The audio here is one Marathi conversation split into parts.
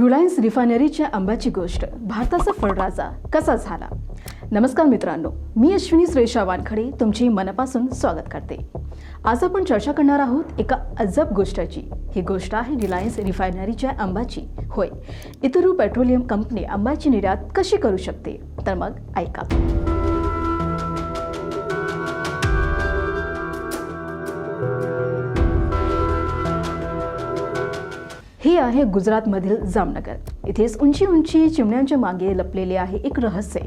रिलायन्स रिफायनरीच्या आंब्याची गोष्ट भारताचा फळराजा कसा झाला? नमस्कार मित्रांनो मी अश्विनी श्रेषा वानखडे तुमची मनापासून स्वागत करते. आज आपण चर्चा करणार आहोत एका अजब गोष्टाची. ही गोष्ट आहे रिलायन्स रिफायनरीच्या आंबाची होय इतरू पेट्रोलियम कंपनी आंब्याची निर्यात कशी करू शकते? तर मग ऐका. हे आहे गुजरातमधील जामनगर. इथेच उंची उंची चिमण्यांच्या मागे लपलेले आहे एक रहस्य.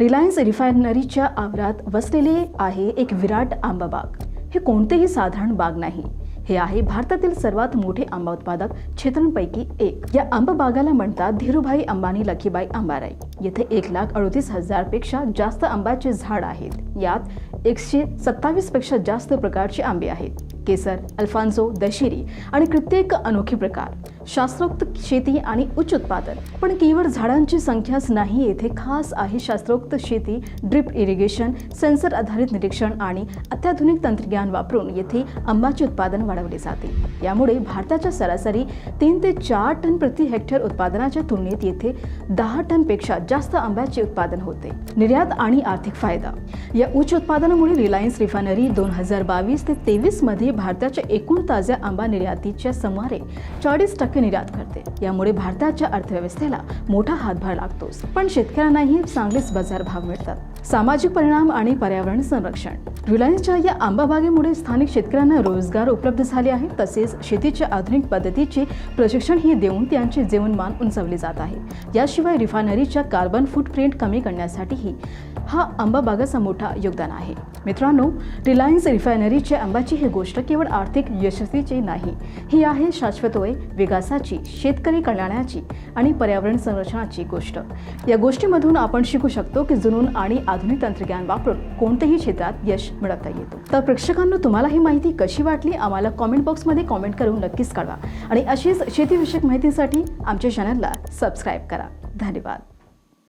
रिलायन्स रिफायनरीच्या आवारात वसलेले आहे एक विराट आंबा बाग. हे कोणतेही साधारण बाग नाही. हे आहे भारतातील सर्वात मोठे आंबा उत्पादक क्षेत्रांपैकी एक. या आंबा बागाला म्हणतात धीरूभाई अंबानी लखीबाई आंबाराई येथे एक लाख अडतीस हजारपेक्षा जास्त आंब्याचे झाड आहेत. यात एकशे सत्तावीसपेक्षा जास्त प्रकारचे आंबे आहेत. केसर अल्फान्सो दशेरी आणि कित्येक अनोखे प्रकार. शास्त्रोक्त शेती आणि उच्च उत्पादन. पण केवळ झाडांची संख्याच नाही येथे खास आहे शास्त्रोक्त शेती ड्रिप इरिगेशन सेन्सर आधारित निरीक्षण आणि अत्याधुनिक तंत्रज्ञान वापरून येथे आंबाचे उत्पादन वाढवले जाते. यामुळे भारताच्या सरासरी तीन ते चार टन प्रति हेक्टर उत्पादनाच्या तुलनेत येथे दहा टनपेक्षा जास्त आंब्याचे उत्पादन होते. निर्यात आणि आर्थिक फायदा. या उच्च उत्पादनामुळे रिलायन्स रिफायनरी दोन हजार बावीस ते तेवीसमध्ये भारताच्या एकूण ताज्या आंबा निर्यातीच्या सुमारे चाळीस टक्के निर्यात करते. यामुळे भारताच्या अर्थव्यवस्थेला मोठा हातभार लागतोच. पण शेतकऱ्यांनाही चांगलेच बाजारभाव मिळतात. सामाजिक परिणाम आणि पर्यावरण संरक्षण. रिलायन्सच्या या आंबा बागेमुळे स्थानिक शेतकऱ्यांना रोजगार उपलब्ध झाले आहे. तसेच शेतीच्या आधुनिक पद्धतीचे प्रशिक्षणही देऊन त्यांचे जीवनमान उंचावले जात आहे. याशिवाय रिफायनरीच्या कार्बन फूटप्रिंट कमी करण्यासाठीही हा आंबा बागाचा मोठा योगदान आहे. मित्रांनो रिलायन्स रिफायनरीच्या आंबाची ही गोष्ट केवळ आर्थिक यशस्वीची नाही. ही आहे शाश्वतोय विकासाची शेतकरी कल्याणाची आणि पर्यावरण संरक्षणाची गोष्ट. या गोष्टीमधून आपण शिकू शकतो की जुनून आणि आधुनिक तंत्रज्ञान वापरून कोणत्याही क्षेत्रात यश मिळवता येतो. तर प्रेक्षकांना तुम्हाला ही माहिती कशी वाटली? आम्हाला कॉमेंट बॉक्समध्ये कॉमेंट करून नक्कीच कळवा. आणि अशीच शेतीविषयक माहितीसाठी आमच्या चॅनलला सबस्क्राईब करा. धन्यवाद.